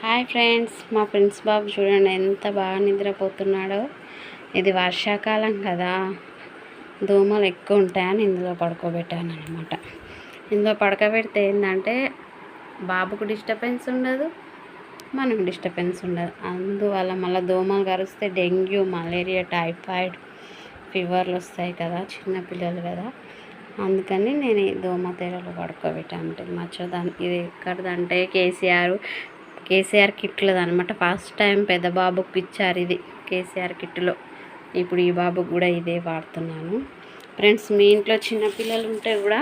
Hi friends మా friends బాబు చూడండి ఎంత బాగా నిద్రపోతున్నాడో. ఇది వర్షాకాలం కదా దోమలు ఎక్కువ ఉంటాయని ఇందులో పడుకోబెట్టాను అనమాట ఇందులో పడుకోబెడితే ఏంటంటే బాబుకు డిస్టర్బెన్స్ ఉండదు మనకు డిస్టర్బెన్స్ ఉండదు. అందువల్ల మళ్ళీ దోమలు కరిస్తే డెంగ్యూ మలేరియా టైఫాయిడ్ ఫీవర్లు వస్తాయి కదా చిన్నపిల్లలు కదా. అందుకని నేను ఈ దోమ తెరలు పడుకోబెట్టాను అంటే మచ్చదాన్ని ఇది ఎక్కడిదంటే కేసీఆర్ కేసీఆర్ కిట్లది అనమాట ఫస్ట్ టైం పెద్ద బాబుకి ఇచ్చారు ఇది కేసీఆర్ కిట్లో. ఇప్పుడు ఈ బాబుకి కూడా ఇదే వాడుతున్నాను. ఫ్రెండ్స్ మీ ఇంట్లో చిన్నపిల్లలు ఉంటే కూడా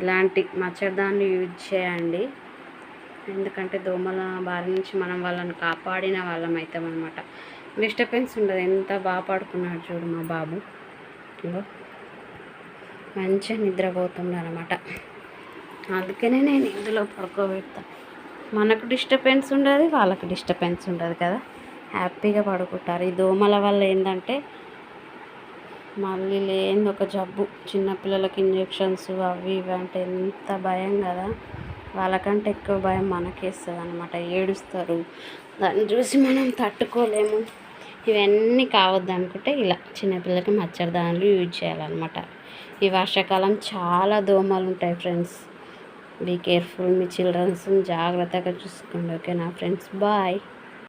ఇలాంటి మచ్చర్దాన్ని యూజ్ చేయండి. ఎందుకంటే దోమల బారి నుంచి మనం వాళ్ళని కాపాడిన వాళ్ళం అవుతాం అనమాట డిస్టర్బెన్స్ ఉండదు. ఎంత బాగా పడుకున్నాడు చూడు మా బాబు. మంచిగా నిద్రపోతుండ అనమాట అందుకనే నేను ఇందులో పడుకోబెడతాను మనకు డిస్టర్బెన్స్ ఉండదు వాళ్ళకు డిస్టర్బెన్స్ ఉండదు కదా. హ్యాపీగా పడుకుంటారు. ఈ దోమల వల్ల ఏంటంటే మళ్ళీ లేని ఒక జబ్బు. చిన్నపిల్లలకి ఇంజెక్షన్స్ అవి ఇవి అంటే ఎంత భయం కదా. వాళ్ళకంటే ఎక్కువ భయం మనకేస్తుంది అనమాట ఏడుస్తారు. దాన్ని చూసి మనం తట్టుకోలేము. ఇవన్నీ కావద్దు అనుకుంటే ఇలా చిన్నపిల్లలకి మచ్చరదానులు యూజ్ చేయాలన్నమాట. ఈ వర్షాకాలం చాలా దోమలు ఉంటాయి ఫ్రెండ్స్ బీ కేర్ఫుల్ మీ చిల్డ్రన్స్ జాగ్రత్తగా చూసుకోండి ఓకేనా ఫ్రెండ్స్ బాయ్